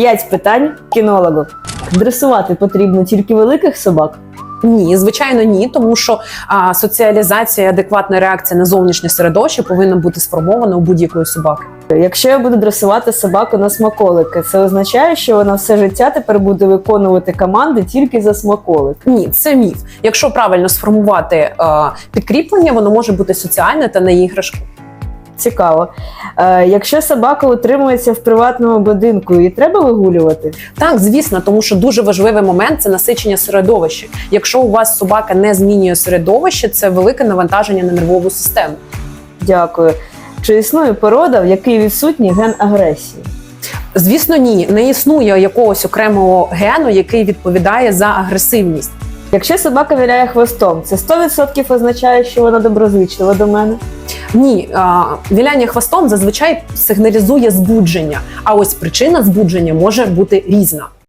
П'ять питань кінологу. Дресувати потрібно тільки великих собак. Ні, звичайно, ні, тому що а, соціалізація, і адекватна реакція на зовнішнє середовище повинна бути сформована у будь-якої собаки. Якщо я буду дресувати собаку на смаколики, це означає, що вона все життя тепер буде виконувати команди тільки за смаколик. Ні, це міф. Якщо правильно сформувати е, підкріплення, воно може бути соціальне та не іграшки. Цікаво. Е, якщо собака утримується в приватному будинку, її треба вигулювати. Так, звісно, тому що дуже важливий момент це насичення середовища. Якщо у вас собака не змінює середовище, це велике навантаження на нервову систему. Дякую. Чи існує порода, в якій відсутній ген агресії? Звісно, ні, не існує якогось окремого гену, який відповідає за агресивність. Якщо собака віляє хвостом, це 100% означає, що вона доброзичлива до мене. Ні, віляння хвостом зазвичай сигналізує збудження. А ось причина збудження може бути різна.